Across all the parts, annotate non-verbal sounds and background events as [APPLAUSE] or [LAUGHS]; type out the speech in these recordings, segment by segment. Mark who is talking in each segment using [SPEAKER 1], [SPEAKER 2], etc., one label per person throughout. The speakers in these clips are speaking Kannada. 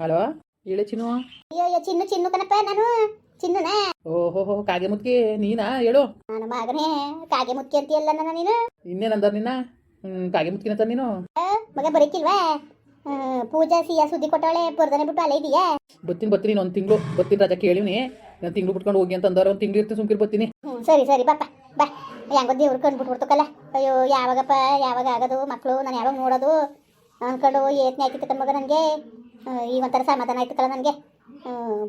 [SPEAKER 1] ಹಲೋ? ಹೇಳಿ ಚಿನ್ನು.
[SPEAKER 2] ಅಯ್ಯೋ ಅಯ್ಯೋ ಚಿನ್ನು ಚಿನ್ನು ಕಣಪ್ಪ ನಾನು ಚಿನ್ನುನೇ.
[SPEAKER 1] ಓಹೋ ಹೋ ಕಾಗೆ ಮುದ್ಕಿ ನೀನಾ? ಹೇಳು.
[SPEAKER 2] ನಾನು ಮಗನೇ ಕಾಗೆ ಮುದ್ಕಿ ಅಂತೀಯಲ್ಲ ನನ್ನ ನೀನು?
[SPEAKER 1] ಇನ್ನೇನಂದರ್ ನಿನ್ನ? ಹ್ಮ್, ಕಾಗೆ ಮುದ್ಕಿನ ನೀನು?
[SPEAKER 2] ಮಗ ಬರೀಕಿಲ್ವಾ ಆ, ಪೂಜಾ ಸಿಯಾ ಸುದ್ದಿ ಕೊಟ್ಟವಳೆ ಬರ್ದನೆ ಬಿಟ್ಟು ಅಲ್ಲೇ ಇದೆಯಾ?
[SPEAKER 1] ಬತ್ತೀನಿ ಬತ್ತೀನಿ ಒಂದು ತಿಂಗಳು ಬತ್ತೀನಿ ರಜಾ ಕೇಳಿವ್ನಿ. ನಾನು ತಿಂಗಳು ಬಿಟ್ಕೊಂಡು ಹೋಗಿ ಅಂತ ಅಂದಾರ ಒಂದು ತಿಂಗಳು ಇರ್ತೀನಿ ಸುಮ್ಕಿರ್ ಬತ್ತೀನಿ.
[SPEAKER 2] ಹ್ಞೂ ಸರಿ ಸರಿ ಬಾಪ್ಪ ಬಾ ಹೆಂಗೋ ದೇವ್ರು ಕಂಡ್ಬಿಟ್ಬಿಡ್ತಕ್ಕಲ್ಲ ಅಯ್ಯೋ ಯಾವಾಗಪ್ಪ ಯಾವಾಗ ಆಗೋದು ಮಕ್ಕಳು ನಾನು ಯಾವಾಗ ನೋಡೋದು? ಅನ್ಕೊಂಡು ಏತ್ನೆ ಕಣ್ ಮಗ ನನಗೆ ಈ ಒಂಥರ ಸಮಾಧಾನ ಆಯ್ತು ಕಲ ನನಗೆ.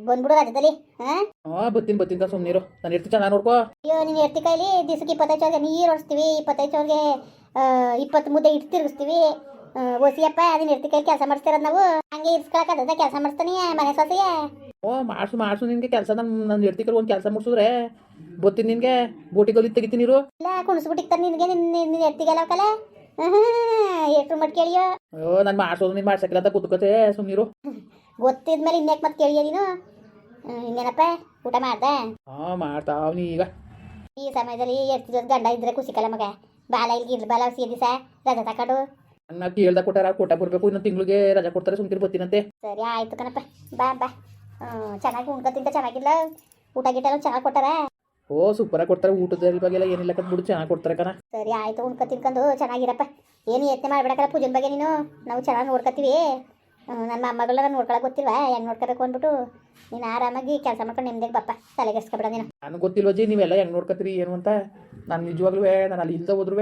[SPEAKER 2] ಬಂದ್ಬಿಡು ರಾಜ್ಯದಲ್ಲಿ ಹಾಂ
[SPEAKER 1] ಹಾಂ ಬತ್ತೀನಿ ಬತ್ತೀನಿ ಸುಮ್ಮನಿರು ನಾನು ಇರ್ತೀನಿ ಚೆನ್ನಾಗಿ ನೋಡ್ಕೋ.
[SPEAKER 2] ಅಯ್ಯೋ ನೀನು ಇರ್ತಿ ಕೈಲಿ ದಿವಸಕ್ಕೆ ಇಪ್ಪತ್ತೈದು ಸಾವಿರ ನೀರು ಹೊಡಿಸ್ತೀವಿ ಇಪ್ಪತ್ತೈದು ಸಾವಿರಗೆ ಇಪ್ಪತ್ತು ಮುದ್ದೆ ಇಟ್ಟು ತಿರುಗಿಸ್ತೀವಿ. ಓಸಿಯಪ್ಪ ಅದನ್ನ ಇರ್ತಿ ಕೈ ಕೆಲಸ ಮಾಡಿಸ್ತಿರೋದು ನಾವು. ಹಂಗೆ ಇರ್ಸ್ಕೊಳಕ್ಕದ ಕೆಲಸ ಮಾಡಿಸ್ತಾನೆ ಮನೆ ಸೊಸೆಗೆ.
[SPEAKER 1] ಓ ಮಾಡ್ಸು ಮಾಡ್ಸು ನಿನಗೆ ಕೆಲಸ. ನಾನು ನಾನು ಕೈಲಿ ಒಂದು ಕೆಲಸ ಮುಗಿಸಿದ್ರೆ ಬತ್ತೀನಿ ನಿನಗೆ. ಬೋಟಿಗಲ್ಲಿ ತೆಗಿತೀನಿ ನೀರು
[SPEAKER 2] ಇಲ್ಲ ಕುಣಿಸ್ಬಿಟ್ಟಿರ್ತಾರೆ ನಿನಗೆ ನಿನ್ನ ನಿನ್ನ ಕಲೆ ಎಷ್ಟು ಮಟ್ ಕೇಳಿಯೋ?
[SPEAKER 1] ಓ ನಾನು ಮಾಡ್ಸೋದು ನೀನು ಮಾಡ್ಸಕ್ಕಿಲ್ಲ ಅಂತ ಕುತ್ಕೋತೆ ಸುಮ್ಮನಿರು
[SPEAKER 2] ಗೊತ್ತಿದ್ಮೇಲೆ ಇನ್ಯಾಕೆ ಮತ್ತೆ ಕೇಳಿಯ ನೀನು? ಇನ್ನೇನಪ್ಪ ಊಟ ಮಾಡ್ದೆ?
[SPEAKER 1] ಹಾಂ ಮಾಡ್ತಾವ್ನಿ ಈಗ.
[SPEAKER 2] ಈ ಸಮಯದಲ್ಲಿ ಎಷ್ಟು ಎರ್ತಿದ್ ಗಂಡ ಇದ್ರೆ ಕುಸಿಕಲ್ಲ ಮಗ. ಬಾಲ ಇಲ್ಲಿ ಇರ್ಲಿ ಬಾಲ ಸಿ ದಿವಸ ರಜೆ ತಕೊಂಡು.
[SPEAKER 1] ನನ್ನ ಕೇಳ್ದ ಕೊಟ್ಟಾರ ಕೊಟ್ಟ ಬರ್ಬೇಕು ಇನ್ನೊಂದು ತಿಂಗಳಿಗೆ ರಜಾ ಕೊಡ್ತಾರೆ ಸುಮ್ಕಿರ್ ಬರ್ತೀನಂತೆ.
[SPEAKER 2] ಸರಿ ಆಯ್ತು ಕಣಪ್ಪ ಬಾ ಬಾ. ಚೆನ್ನಾಗಿ ಉಣ್ಕೊತಿಂತ ಚೆನ್ನಾಗಿಲ್ಲ ಊಟ ಗೀಟ ಎಲ್ಲ ಚೆನ್ನಾಗಿ ಕೊಟ್ಟಾರ?
[SPEAKER 1] ಓ ಸೂಪರಾಗಿ ಕೊಡ್ತಾರೆ ಊಟದ ಬಗ್ಗೆಲ್ಲ ಏನಿಲ್ಲ ಬಿಡು ಚೆನ್ನಾಗಿ ಕೊಡ್ತಾರೆ ಕಣ.
[SPEAKER 2] ಸರಿ ಆಯ್ತು ಉಣ್ಕೊ ತಿನ್ಕೊಂಡು ಚೆನ್ನಾಗಿರಪ್ಪ. ಏನು ಯತ್ನೆ ಮಾಡ್ಬೇಡಕ್ಕಲ್ಲ ಪೂಜನ್ ಬಗ್ಗೆ ನೀನು? ನಾವು ಚೆನ್ನಾಗಿ ನೋಡ್ಕೊತೀವಿ. ನನ್ನ ಮೊಮ್ಮಗಳನ್ನ ನೋಡ್ಕೊಳಕ್ ಗೊತ್ತಿಲ್ವಾ? ಹೆಂಗ್ ನೋಡ್ಕೋಬೇಕು ಅಂದ್ಬಿಟ್ಟು. ನೀನು ಆರಾಮಾಗಿ ಕೆಲಸ ಮಾಡ್ಕೊಂಡು ನಿಮ್ದೇಗೆ ಬಪ್ಪ ತಲೆಗೆಸ್ಕೊಬೇಡ ನೀನು.
[SPEAKER 1] ನನಗೆ ಗೊತ್ತಿಲ್ವ ಜಿ ನೀವೆಲ್ಲ ಹೆಂಗ್ ನೋಡ್ಕೊತೀರಿ ಏನು ಅಂತ? ನಾನು ನಿಜವಾಗ್ಲೂ ನಾನು ಅಲ್ಲಿ ಇಲ್ದ ಹೋದ್ರು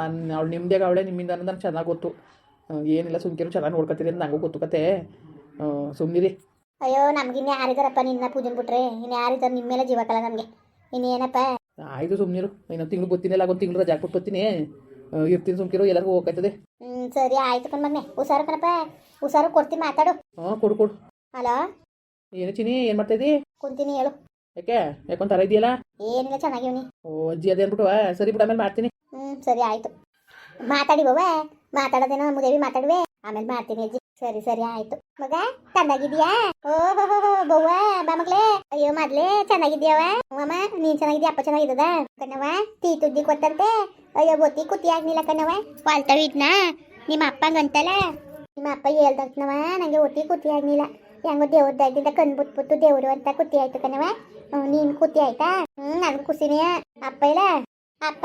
[SPEAKER 1] ನಾನು ಅವ್ಳು ನಿಮ್ದೇ ಅವಳೆ ನಿಮ್ಮಿಂದ ನನಗೆ ಚೆನ್ನಾಗಿ ಗೊತ್ತು. ಏನಿಲ್ಲ ಸುಮ್ಕಿರು ಚೆನ್ನಾಗಿ ನೋಡ್ಕೊತೀರಿ ಅಂತ ನನಗೂ ಗೊತ್ತು ಕತೆ. ಸುಮ್ಮನಿರಿ
[SPEAKER 2] ಅಯ್ಯೋ ನಮ್ಗೆ ಇನ್ನು ಯಾರಿದಾರಪ್ಪ ನಿನ್ನ ಪೂಜನ್ ಬಿಟ್ರೆ? ಇನ್ನು ಯಾರಿದ್ದಾರೆ ನಿಮ್ಮ ಮೇಲೆ ಜೀವಕಲ್ಲ ನಮಗೆ? ಇನ್ನೇನಪ್ಪ
[SPEAKER 1] ಆಯಿತು ಸುಮ್ಮನಿರು ಇನ್ನೊಂದು ತಿಂಗಳು ಗೊತ್ತಿನಲ್ಲ ಒಂದು ತಿಂಗಳು ರಜಾ ಕೊಟ್ಟು ಬರ್ತೀನಿ. ಇರ್ತೀನಿ ಸುಮ್ಕಿರು ಎಲ್ಲರಿಗೂ ಹೋಗ್ತದೆ
[SPEAKER 2] ಹ್ಞೂ ಸರಿ ಆಯ್ತು ಕಣ್ ಮಗನೆ ಹುಷಾರು ಕಣಪ್ಪ. ಹುಷಾರು ಕೊಡ್ತೀನಿ ಮಾತಾಡು.
[SPEAKER 1] ಹಾಂ ಕೊಡು ಕೊಡು.
[SPEAKER 2] ಹಲೋ?
[SPEAKER 1] ಏನು ಚಿನಿ ಏನು ಮಾಡ್ತಾಯಿದ್ದಿ
[SPEAKER 2] ಕುಂತೀನಿ ಹೇಳು.
[SPEAKER 1] ಯಾಕೆ? ಯಾಕೊಂಥರ ಇದೆಯಲ್ಲ?
[SPEAKER 2] ಏನಿಲ್ಲ ಚೆನ್ನಾಗಿವ್ನಿ.
[SPEAKER 1] ಓ ಅಜ್ಜಿ ಅದೇ ಅಂದ್ಬಿಟ್ಟು ಸರಿ ಬಿಡು ಆಮೇಲೆ ಮಾಡ್ತೀನಿ.
[SPEAKER 2] ಹ್ಞೂ ಸರಿ ಆಯಿತು. ಮಾತಾಡಿ ಬವ್ವ. ಮಾತಾಡೋದೇನೋ ಮುದೇವಿ ಮಾತಾಡುವೆ. ಆಮೇಲೆ ಮಾಡ್ತೀನಿ ಅಜ್ಜಿ. ಸರಿ ಸರಿ, ಆಯ್ತು. ಮಗ ಚೆನ್ನಾಗಿದ್ಯಾ ಓಹೋ ಬವ್ವ, ಬಾ ಮಗ್ಲೇ ಅಯ್ಯೋ ಮೊದ್ಲೇ ಚೆನ್ನಾಗಿದ್ಯಾವ ಅಮ್ಮ ನೀನ್ ಚೆನ್ನಾಗಿದ್ಯಾ ಅಪ್ಪ ಚೆನ್ನಾಗಿದ್ದದ ಕಣ್ಣವ ಟೀ ತುದ್ದಿ ಕೊಟ್ಟಂತೆ. ಅಯ್ಯೋ ಬೊತ್ತಿ ಕುತ್ತಿ ಆಗ್ನಿಲ್ಲ ಕಣ್ಣವ ವಾಲ್ತಾವ ಇದ್ನ ನಿಮ್ಮ ಅಪ್ಪಂಗಂತಲ್ಲ ನಿಮ್ಮ ಅಪ್ಪ ಹೇಳ್ದಕ್ನವ ನಂಗೆ ಒತ್ತಿ ಕುತ್ತಿ ಆಗ್ನಿಲ್ಲ ಹೆಂಗೋ ದೇವ್ರ ದಯದಿಂದ ಕಣ್ ಬುತ್ಬಿಟ್ಟು ದೇವ್ರು ಅಂತ ಕುತ್ತಿ ಆಯ್ತು ಕಣವ ನೀನ್ ಕುತ್ತಿ ಆಯ್ತಾ? ಹ್ಮ್ ನನ್ಗೂ ಖುಷಿನೇ ಅಪ್ಪ ಇಲ್ಲ? ಅಪ್ಪ?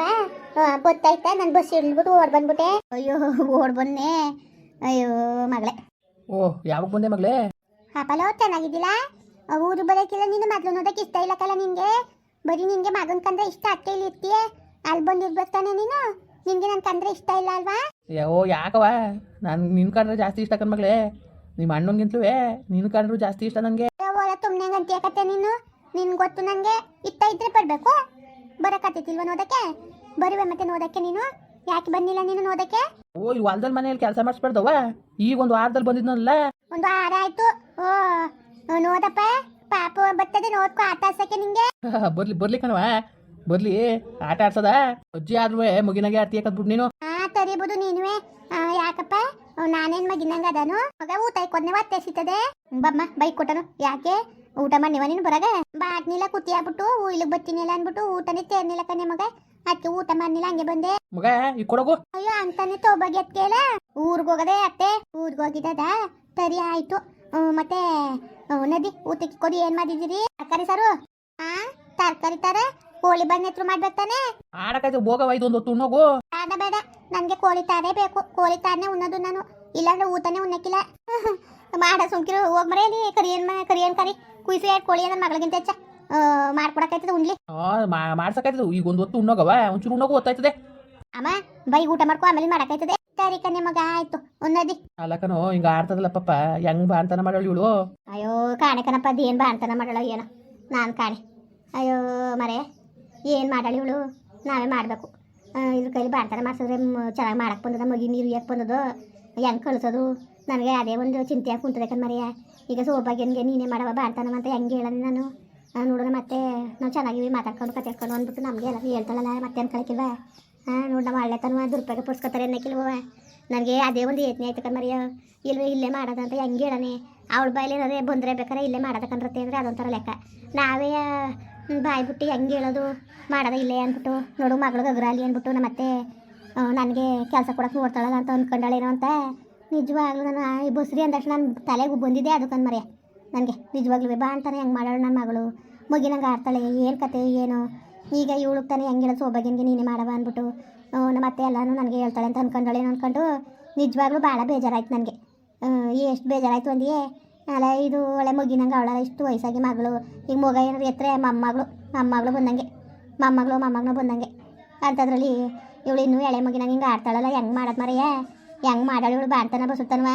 [SPEAKER 2] ಹ ಗೊತ್ತಾಯ್ತಾ ನಾನು ಬಸ್ ಇಳ್ಬಿಟ್ಟು ಓಡ್ ಬಂದ್ಬಿಟ್ಟೆ. ಅಯ್ಯೋ, ಓಡ್ ಬಂದೆ ಅಯ್ಯೋ ಮಗಳೇ.
[SPEAKER 1] ಓ ಯಾವಾಗ ಬಂದೆ ಮಗಳೇ?
[SPEAKER 2] ಅಪ್ಪಲೋ ಚೆನ್ನಾಗಿದ್ದಿಲ್ಲ ಊರು ಬರೋಕ್ಕಿಲ್ಲ ನೀನು ಮೊದಲು ನೋಡಕ್ಕೆ ಇಷ್ಟ ಇಲ್ಲ ಕಲ ನಿನಗೆ ಬರೀ ನಿನ್ಗೆ ಮಗನ್ ಕಂದ್ರೆ ಇಷ್ಟ ಅತ್ತೆ ಇಲ್ಲಿ ಇರ್ತೀಯ? ಅಲ್ಲಿ ಬಂದಿರ್ಬೇಕು ತಾನೆ ನೀನು? ನಿನ್ಗೆ ನನ್ ಕಂದ್ರೆ ಇಷ್ಟ ಇಲ್ಲ ಅಲ್ವಾ?
[SPEAKER 1] ಓ ಯಾಕವ ನಾನು ನಿನ್ ಕಂಡ್ರೆ ಜಾಸ್ತಿ ಇಷ್ಟ ಕಣ್ ಮಗಳೇ. ನಿಮ್ಮ ಅಣ್ಣಂಗಿಂತಲೂ ನಿನ್ನ ಕಂಡ್ರು ಜಾಸ್ತಿ ಇಷ್ಟ ನನಗೆ
[SPEAKER 2] ತುಮ್ನೆ ಅಂತ ಯಾಕತ್ತೆ ನೀನು? ನಿನ್ ಗೊತ್ತು ನಂಗೆ? ಇತ್ತ ಇದ್ರೆ ಬರ್ಬೇಕು? ಬರಕತ್ತಿಲ್ವ ನೋಡಕ್ಕೆ ಬರುವೆ ಮತ್ತೆ ನೋಡಕ್ಕೆ ನೀನು? ಯಾಕೆ ಬಂದಿಲ್ಲ ನೀನು ನೋಡಕ್ಕೆ
[SPEAKER 1] ಓ ಈ ಹೊಲ್ದಲ್ಲಿ ಮನೆಯಲ್ಲಿ ಕೆಲಸ ಮಾಡಿಸ್ಬಾರ್ದವ ಈಗ ಒಂದು ವಾರದಲ್ಲಿ ಬಂದಿದ್ನಲ್ಲ.
[SPEAKER 2] ಒಂದು ವಾರ ಆಯ್ತು. ಓ ನೋದಪ್ಪ. ಪಾಪ ಬರ್ತದೆ ನೋಡ್ಕೊ ಆಟ ಆಡ್ಸಕ್ಕೆ ನಿಂಗೆ? [LAUGHS]
[SPEAKER 1] ಬರ್ಲಿ ಬರ್ಲಿ ಕಣವ ಬರ್ಲಿ. ಆಟ ಆಡ್ಸದ? ಅಜ್ಜಿ ಆದ್ರೂ ಮುಗಿನಾಗೆ ಆಡ್ತಿ ಯಾಕಂದ್ಬಿಟ್ಟು ನೀನು.
[SPEAKER 2] ಆ ತರಿಬೋದು ನೀನುವೆ. ಯಾಕಪ್ಪ? ನಾನೇನ್ ಮಗಿನಂಗ ಅದಾನು? ಮಗ ಊಟ ಕೊಡ್ನೆ ಮತ್ತೆ ಸಿಗ್ತದೆ. ಬಮ್ಮ ಬೈಕ್ ಕೊಟ್ಟನು. ಯಾಕೆ? ಊಟ ಮಾಡಿ ನೀನು ಬರಗ ಬಾಟ್ನಿಲ್ಲ ಕುತ್ತಿ ಆಗ್ಬಿಟ್ಟು ಇಲ್ಲಿಗೆ ಬತ್ತಿನಿಲ್ಲ ಅನ್ಬಿಟ್ಟು ಊಟನೇ ತೇರ್ನಿಲ್ಲ ಕಣೆ ಮಗ. ಅದಕ್ಕೆ ಊಟ ಮಾಡ್ನಿಲ್ಲ ಹಂಗೆ ಬಂದೆ.
[SPEAKER 1] ಮಗ ಈ ಕೊಡಗು.
[SPEAKER 2] ಅಯ್ಯೋ ಅಂತಾನೆ ತೋಬಗೆ ಕೇಳ ಊರ್ಗ್ ಹೋಗದೆ ಅತ್ತೆ ಊರ್ಗ್ ಹೋಗಿದ್ದದ ಸರಿ ಆಯ್ತು. ಮತ್ತೆ ನದಿ ಊಟಕ್ಕೆ ಕೊಡಿ ಏನ್ ಮಾಡಿದಿರಿ ತರಕಾರಿ ಸಾರು? ಆ ತರಕಾರಿ ತರ ಕೋಳಿ ಬಂದ್ ಎತ್ರು ಮಾಡ್ಬೇಕಾನೆ
[SPEAKER 1] ಇದೊಂದು ಹೊತ್ತು ಉಣ್ಣೋಗು.
[SPEAKER 2] ಬೇಡ ಬೇಡ. ನನ್ಗೆ ಕೋಳಿ ತಾರೇ ಬೇಕು. ಕೋಳಿ ತಾರನೇ ಉಣ್ಣೋದು ನಾನು. ಇಲ್ಲಾಂದ್ರೆ ಊಟನೇ ಉಣ್ಣಕ್ಕಿಲ್ಲ. [LAUGHS] ಮಾಡ ಸುಂಕಿರು ಹೋಗ್ ಮರೆಯಲ್ಲಿ ಕರಿಯನ್ ಮಾ- ಕರಿ ಏನ್ ಕರಿ? ಕುಯ್ಸು ಎರಡು ಕೋಳಿ ನನ್ನ ಮಗಳಿಗಿಂತ ಹೆಚ್ಚ ಮಾಡ್ಕೊಡಕೈತದ ಉಣ್ಲಿ
[SPEAKER 1] ಮಾಡ್ಸಕ್ಕಾಯ್ತದ. ಈಗ ಒಂದು ಹೊತ್ತು ಉಣ್ಣೋಗವ ಒಂಚೂರು ಉಣ್ಣೋಗು ಗೊತ್ತಾಯ್ತದೆ.
[SPEAKER 2] ಅಮ್ಮ ಬೈ ಊಟ ಮಾಡ್ಕೊ ಆಮೇಲೆ ಮಾಡಕೈತದೆ ಸರಿ ಕನ್ನೆ ಮಗ ಆಯ್ತು ಉನ್ನದಿ
[SPEAKER 1] ಅಲ್ಲಕನೋ ಹಿಂಗ ಆಡ್ತದಲ್ಲ ಪಪ್ಪ ಹೆಂಗ್ ಬಾಂತನ ಮಾಡೋಳು ಇವಳು?
[SPEAKER 2] ಅಯ್ಯೋ ಕಾಣೆ ಕಣಪ್ಪ ಅದೇನ್ ಬಾಣ್ತನ ಮಾಡಲ್ಲ ಏನೋ. ನಾನು ಕಾಣೆ. ಅಯ್ಯೋ ಮರೆ ಏನ್ ಮಾಡಾಳಿ ಇವಳು? ನಾವೇ ಮಾಡಬೇಕು. ಇದ್ರ ಕೈಲಿ ಬಾಣ್ತನ ಮಾಡ್ಸಿದ್ರೆ ಚೆನ್ನಾಗಿ ಮಾಡಕ್ಕೆ ಬಂದದ ಮಗಿ ನೀರು ಯಾಕೆ ಬಂದದ. ಹೆಂಗೆ ಕಳಿಸೋದು? ನನಗೆ ಅದೇ ಒಂದು ಚಿಂತೆ ಕುಂತದೆ ಕಣ್ ಮರೆಯ, ಈಗ ಸೌಭಾಗ್ಯನಿಗೆ ನೀನೇ ಮಾಡವ ಬಾಡ್ತಾನವ ಅಂತ ಹೆಂಗೆ ಹೇಳೋದು ನಾನು? ನೋಡೋಣ ಮತ್ತೆ. ನಾವು ಚೆನ್ನಾಗಿವಿ ಮಾತಾಡ್ಕೊಂಡು ಕತೆಕೊಂಡು ಅಂದ್ಬಿಟ್ಟು ನಮಗೆ ಎಲ್ಲ ಹೇಳ್ತಾಳಲ್ಲ, ಮತ್ತೆ ಅನ್ಕೊಳಕಿಲ್ವ ನೋಡಿ ನಾವು ಹಳ್ಳೆ ದುರುಪಯೋಗ ಪುಡ್ಸ್ಕೊತಾರೆ ಅನ್ನಕ್ಕಿಲ್ವ? ನನಗೆ ಅದೇ ಒಂದು ಯತ್ನೆ ಆಯ್ತು ಕಣ್ಮರಿಯ ಇಲ್ವೇ, ಇಲ್ಲೇ ಮಾಡೋದಂತ ಹೆಂಗೆ ಹೇಳನೆ ಅವಳ ಬಾಯಲ್ಲಿ ಬಂದರೆ ಬೇಕಾರೆ ಇಲ್ಲೇ ಮಾಡೋದಕ್ಕಂದ್ರತ್ತೆ ಅಂದರೆ ಅದೊಂಥರ ಲೆಕ್ಕ. ನಾವೇ ಬಾಯಿ ಬಿಟ್ಟು ಹೆಂಗೆ ಹೇಳೋದು? ಮಾಡೋದ ಇಲ್ಲೇ ಅಂದ್ಬಿಟ್ಟು, ನೋಡು ಮಗಳಿಗೆ ಅಗ್ರಾಲಿ ಅಂದ್ಬಿಟ್ಟು ನಮ್ಮ ಮತ್ತೆ ನನಗೆ ಕೆಲಸ ಕೊಡಕ್ಕೆ ನೋಡ್ತಾಳಲ್ಲ ಅಂತ ಅಂದ್ಕೊಂಡಳೇನೋ ಅಂತ. ನಿಜವಾಗ್ಲೂ ನಾನು ಈ ಬಸ್ರಿ ಅಂದ ತಕ್ಷಣ ನನ್ನ ತಲೆಗೂ ಬಂದಿದೆ ಅದಕ್ಕಂದು ಮರೆಯ ನನಗೆ ನಿಜವಾಗ್ಲೂ ಬಾ ಅಂತಾನೆ ಹೆಂಗೆ ಮಾಡೋಳು ನನ್ನ ಮಗಳು. ಮಗಿ ನಂಗೆ ಆಡ್ತಾಳೆ, ಏನು ಕತೆ, ಏನು. ಈಗ ಇವಳು ತಾನೆ ಹೆಂಗಿಲ್ಲ ಸೋಬಾಗಿನ್ಗೆ ನೀನೇ ಮಾಡವ ಅಂದ್ಬಿಟ್ಟು ನಮ್ಮ ಅತ್ತೆ ಎಲ್ಲನೂ ನನಗೆ ಹೇಳ್ತಾಳೆ ಅಂತ ಅನ್ಕೊಂಡಳೆ ಅಂದ್ಕೊಂಡು ನಿಜವಾಗ್ಲೂ ಭಾಳ ಬೇಜಾರಾಯ್ತು ನನಗೆ. ಎಷ್ಟು ಬೇಜಾರಾಯ್ತು ಅಂದಿ ಅಲ್ಲ, ಇದು ಒಳ್ಳೆ ಮಗಿ ಅವಳ ಇಷ್ಟು ವಯಸ್ಸಾಗಿ ಮಗಳು. ಈಗ ಮಗ ಏನಾದ್ರು ಎತ್ತರೆ ಮೊಮ್ಮಗಳು ಮೊಮ್ಮಗಳು ಬಂದಂಗೆ. ಮೊಮ್ಮಗಳು, ಮೊಮ್ಮಗನ ಬಂದಂಗೆ. ಅಂಥದ್ರಲ್ಲಿ ಇವಳು ಇನ್ನೂ ಎಳೆ ಮಗಿನಂಗೆ ಹಿಂಗೆ ಆಡ್ತಾಳಲ್ಲ, ಹೆಂಗೆ ಮಾಡೋದು ಮರೆಯ ಹೆಂಗೆ ಮಾಡಾಳು ಇವಳು ಬಾಣ್ತಾನ ಬಸುತ್ತಾನವ?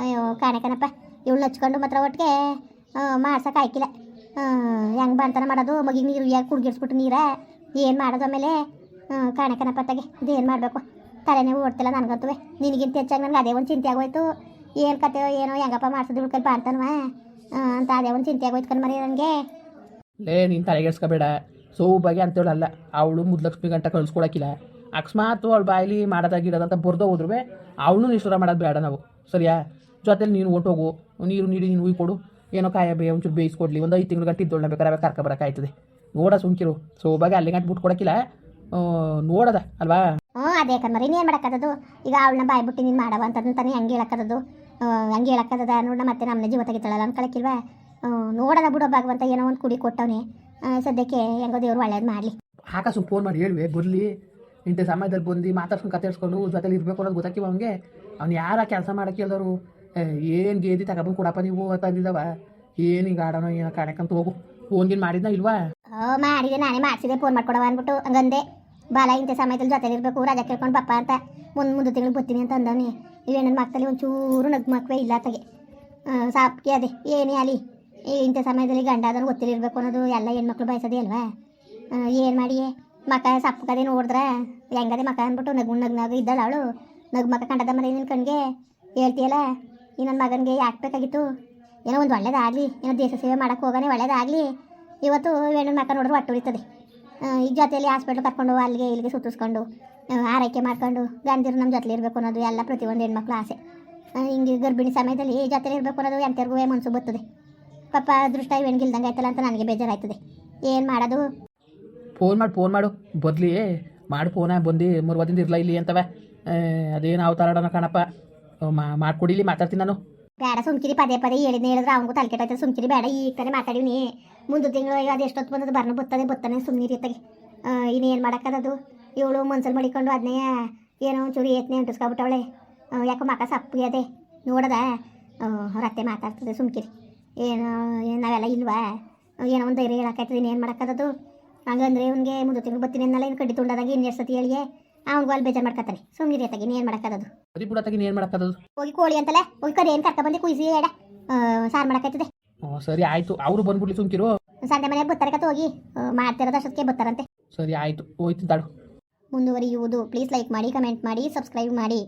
[SPEAKER 2] ಅಯ್ಯೋ, ಕಾಣಕನಪ್ಪ, ಇವಳು ಹಚ್ಕೊಂಡು ಮಾತ್ರ ಒಟ್ಟಿಗೆ ಮಾಡ್ಸಕ್ಕೆ ಆಯ್ಕಿಲ್ಲ. ಹೆಂಗೆ ಬಾಣ್ತಾನ ಮಾಡೋದು? ಮಗಿಗೆ ನೀರು ಯಾಕೆ ಕುಡ್ಗಿಡ್ಸ್ಬಿಟ್ಟು ನೀರ? ಏನು ಮಾಡೋದು ಆಮೇಲೆ? ಕಾಣಕನಪ್ಪ ತಗೆ ಇದೇನು ಮಾಡಬೇಕು? ತಲೆನೇ ಓಡ್ತಿಲ್ಲ ನನಗಂತೂ. ನಿನಗಿಂತ ಹೆಚ್ಚಾಗಿ ನನಗೆ ಅದೇ ಒಂದು ಚಿಂತೆ ಆಗೋಯ್ತು. ಏನು ಕತೆ ಏನೋ ಹೆಂಗಪ್ಪ ಮಾಡ್ಸೋದು ಇವಳು ಕೈ ಬಾಣ್ತಾನವ? ಅಂತ ಅದೇ ಒಂದು ಚಿಂತೆ ಆಗೋಯ್ತು ಕಣ್ಮರಿ ನನಗೆ.
[SPEAKER 1] ಲೇ, ನೀನು ತಲೆಗೆಡ್ಸ್ಕೋಬೇಡ. ಸೋಬಾಗಿ ಅಂತೇಳಲ್ಲ ಅವಳು ಮುದ್ಲಕ್ಷ್ಮಿ ಗಂಟ ಕಳ್ಸ್ಕೊಳಕಿಲ್ಲ. ಅಕಸ್ಮಾತ್ ಅವಳು ಬಾಯಲ್ಲಿ ಮಾಡೋದಾಗಿರೋದಂತ ಬರ್ದೋ ಹೋದ್ರು ಅವಳು ನಿಷ್ಠುರ ಮಾಡೋದು ಬೇಡ ನಾವು. ಸರಿಯಾ? ಜೊತೆಲಿ ನೀನು ಹೊಂಟೋಗು ನೀರು ನೀಡಿ ನೀನು ಉಯ್ ಕೊಡು. ಏನೋ ಕಾಯ ಬೇ ಒಂಚೂರು ಬೇಯಿಸ್ಕೊಡ್ಲಿ. ಒಂದು ಐದು ತಿಂಗಳು ಗಂಟೆ ಇದ್ದೊಳ್ಳೆ ಬೇಕಾದ್ರೆ ಕರ್ಕ ಬರೋಕ್ಕಾಯ್ತದೆ ನೋಡ ಸುಮ್ಕಿರು. ಬಗ್ಗೆ ಅಲ್ಲಿ ಗಂಟೆ ಬಿಟ್ಟು ಕೊಡೋಕ್ಕಿಲ್ಲ. ನೋಡದ ಅಲ್ವಾ?
[SPEAKER 2] ಹ್ಞೂ ಅದೇ ಕಣ್ಮರಿ. ಇನ್ನೇನು ಮಾಡಕ್ಕದದು ಈಗ ಅವಳನ್ನ ಬಾಯ್ ಬಿಟ್ಟು ನೀನು ಮಾಡವ ಅಂತಂತಾನೆ ಹಂಗೆ ಹೇಳಕ್ಕದದು ಹಂಗೆ ಹೇಳಕ್ಕದ ನೋಡ ಮತ್ತೆ ನಮ್ಮ ಜೀವ ತೆಗಿತಾಳಲ್ಲ ಅನ್ಕೊಳಕ್ಕಿಲ್ವಾ ನೋಡದ ಬಿಡೋ ಭಾಗವಂತ ಏನೋ ಒಂದು ಕುಡಿ ಕೊಟ್ಟವನೆ. ಸದ್ಯಕ್ಕೆ ಹೆಂಗೋ ದೇವ್ರು ಒಳ್ಳೇದು ಮಾಡಲಿ.
[SPEAKER 1] ಹಾಕ ಸುಮ್ ಫೋನ್ ಮಾಡಿ ಹೇಳುವೆ. ಬರಲಿ. ಇಂಥ ಸಮಯದಲ್ಲಿ ಬಂದು ಮಾತಾಡ್ಸ್ಕೊಂಡು ಕತ್ತರಿಸ್ಕೊಂಡು ಜೊತೆಲಿ ಇರಬೇಕು ಅನ್ನೋದು ಗೊತ್ತಾಕಿವ ಅವನಿಗೆ? ಅವ್ನು ಯಾರ ಕೆಲಸ ಮಾಡಕ್ಕೆ ಎಲ್ಲರು ಏನು ಗೇದಿ ತಗೊಬಂದು ಕೊಡಪ್ಪ ನೀವು ತಂದಿದ್ದವ ಏನು ಹಿಂಗೆ ಆಡೋಣ, ಏನೋ ಕಾಣಕ್ಕಂತ ಹೋಗು. ಫೋನ್ಗಿನ್ ಮಾಡಿದ್ನ ಇಲ್ವಾ?
[SPEAKER 2] ಮಾಡಿದೆ. ನಾನೇ ಮಾಡಿಸಿದೆ. ಫೋನ್ ಮಾಡ್ಕೊಡವ ಅಂದ್ಬಿಟ್ಟು ಹಂಗಂದೆ. ಬಾಲ, ಇಂಥ ಸಮಯದಲ್ಲಿ ಜೊತೆಲಿ ಇರಬೇಕು, ರಜಾ ಕೇಳ್ಕೊಂಡು ಬಪ್ಪ ಅಂತ. ಮುಂದೆ ಮುಂದೆ ತಿಂಗಳು ಬರ್ತೀನಿ ಅಂತ ಅಂದವನಿ. ಇವೇ ನನ್ನ ಮಕ್ಕಳಲ್ಲಿ ಒಂಚೂರು ನಗ್ ಮಕ್ಕವೇ ಇಲ್ಲ ತಗೆ ಸಾಪ್ಗೆ ಅದೇ, ಏನೇ ಅಲ್ಲಿ ಇಂಥ ಸಮಯದಲ್ಲಿ ಗಂಡ ಅದನ್ನು ಗೊತ್ತಿರಬೇಕು ಅನ್ನೋದು ಎಲ್ಲ ಹೆಣ್ಮಕ್ಳು ಬಯಸೋದೇ ಅಲ್ವಾ? ಏನು ಮಾಡಿ ಮಕ ಸಪ್ಪಗದೆ ನೋಡಿದ್ರೆ ಹೆಂಗದೆ ಮಕ ಅಂದ್ಬಿಟ್ಟು ನಗು ನಗ್ ನಗು ಇದ್ದಾಳ ಅವಳು. ನಗು ಮಕ ಕಂಡದ ಮನೆ ನಿನ್ನ ಕಣ್ಗೆ. ಹೇಳ್ತೀಯಲ್ಲ, ಈ ನನ್ನ ಮಗನಿಗೆ ಯಾಕೆ ಬೇಕಾಗಿತ್ತು? ಏನೋ ಒಂದು ಒಳ್ಳೇದಾಗಲಿ, ಏನೋ ದೇಶ ಸೇವೆ ಮಾಡೋಕ್ಕೆ ಹೋಗೋಣ ಒಳ್ಳೇದಾಗಲಿ. ಇವತ್ತು ಹೆಣ್ಣಿನ ಮಕ್ಕ ನೋಡಿದ್ರೆ ಒಟ್ಟು ಉಳಿತದೆ ಈ ಜೊತೆಯಲ್ಲಿ ಹಾಸ್ಪಿಟ್ಲ್ ಕರ್ಕೊಂಡು ಅಲ್ಲಿಗೆ ಇಲ್ಲಿಗೆ ಸುತ್ತಿಸ್ಕೊಂಡು ಆರೈಕೆ ಮಾಡ್ಕೊಂಡು ಗಂಡಿರು ನಮ್ಮ ಜೊತೆಲಿ ಇರಬೇಕು ಅನ್ನೋದು ಎಲ್ಲ ಪ್ರತಿಯೊಂದು ಹೆಣ್ಮಕ್ಳು ಆಸೆ. ಹಿಂಗೆ ಗರ್ಭಿಣಿ ಸಮಯದಲ್ಲಿ ಈ ಜೊತೆಲಿ ಇರಬೇಕು ಅನ್ನೋದು ಎಂಥವ್ರಿಗೂ ಮನಸ್ಸು ಬರ್ತದೆ ಪಾಪ ಅದೃಷ್ಟ ಇವೆಣ್ಗಿಲ್ದಂಗೆ ಆಯ್ತಲ್ಲ ಅಂತ ನನಗೆ ಬೇಜಾರಾಯ್ತದೆ. ಏನು ಮಾಡೋದು?
[SPEAKER 1] ಫೋನ್ ಮಾಡಿ, ಫೋನ್ ಮಾಡು. ಬದಲಿ ಮಾಡಿ ಫೋನ, ಬಂದು ಮೂರು ಇರಲ್ಲ ಇಲ್ಲಿ ಅಂತವೆ. ಅದೇನು ಅವತಾರಾಡೋಣ ಕಣಪ್ಪ. ಮಾ ಮಾಡ್ಕೊಡಿಲಿ ಮಾತಾಡ್ತೀನಿ ನಾನು.
[SPEAKER 2] ಬೇಡ, ಸುಮ್ಕಿರಿ, ಪದೇ ಪದೇ ಹೇಳಿದ್ನ ಹೇಳಿದ್ರೆ ಅವಂಗೂ ತಲೆ ಕೆಟ್ಟ ಸುಮ್ಕಿರಿ, ಬೇಡ ಈಗ ತಾನೇ ಮಾತಾಡೀನಿ ಮುಂದೆ ತಿಂಗಳು ಈಗ ಅದು ಎಷ್ಟೊತ್ತು ಬಂದದ್ದು ಬರ್ನ ಬರ್ತದೆ ಬತ್ತಾನೆ ಸುಮ್ಮನಿರಿ ತಗೆ ಇನ್ನೇನು ಮಾಡೋಕ್ಕದದು? ಇವಳು ಮನ್ಸಲ್ಲಿ ಮಡಿಕೊಂಡು ಅದನ್ನೇ ಏನೋ ಒಂಚೂರು ಏತ್ನೆ ಅಂಟಿಸ್ಕೊಬಿಟ್ಟವಳೆ ಯಾಕೋ ಮಕ ಸಪ್ಪು ಅದೇ. ನೋಡದ? ರತ್ತೆ ಮಾತಾಡ್ತದೆ ಸುಮ್ಕಿರಿ. ಏನು ನಾವೆಲ್ಲ ಇಲ್ವಾ? ಏನೋ ಒಂದು ಧೈರ್ಯ ಹೇಳಕ್ಕಾಯ್ತದೆ ಇನ್ನೇನು ಮಾಡೋಕ್ಕದದು? ಹಂಗಂದ್ರೆ ಇವನಿಗೆ ಮುಂದೆ ತಿಂಗಳು ಬರ್ತೀನಿ ಅನ್ನಲ್ಲ ಇನ್ನು ಕಡ್ಡಿ ತುಂಡದಾಗ ಇನ್ನೆರಡು ಸತಿ ಹೇಳಿಯೇ ಅವ್ನಿಗೂ ಅಲ್ಲಿ ಬೇಜಾರು ಮಾಡ್ಕೊತಾನೆ ಸುಮ್ಮನೆ ತಗಿ ಏನು ಮಾಡೋಕ್ಕದದು
[SPEAKER 1] ಅದಿ ಬಿಡ ತಗಿ ಏನು ಮಾಡೋಕ್ಕದು
[SPEAKER 2] ಹೋಗಿ ಕೋಳಿ ಅಂತಲೇ ಹೋಗಿ ಕರಿ ಏನು ಕರ್ಕ ಬಂದು ಕುಯ್ಸಿ ಎಡ. ಸಾರು ಮಾಡೋಕ್ಕಾಯ್ತದೆ
[SPEAKER 1] ಹ್ಞೂ ಸರಿ ಆಯಿತು. ಅವರು ಬಂದ್ಬಿಡ್ಲಿ ಸುಮ್ಕಿರು.
[SPEAKER 2] ಸಂಡೆ ಮನೆಗೆ ಬರ್ತಾರೆ ಹೋಗಿ. ಆ, ಮಾಡ್ತಿರೋದು ಅಷ್ಟೊತ್ತಿಗೆ ಬರ್ತಾರಂತೆ.
[SPEAKER 1] ಸರಿ ಆಯಿತು. ಹೋಯ್ತು ತಾಡು.
[SPEAKER 2] ಮುಂದುವರಿಯುವುದು. ಪ್ಲೀಸ್ ಲೈಕ್ ಮಾಡಿ ಕಮೆಂಟ್ ಮಾಡಿ ಸಬ್ಸ್ಕ್ರೈಬ್ ಮಾಡಿ.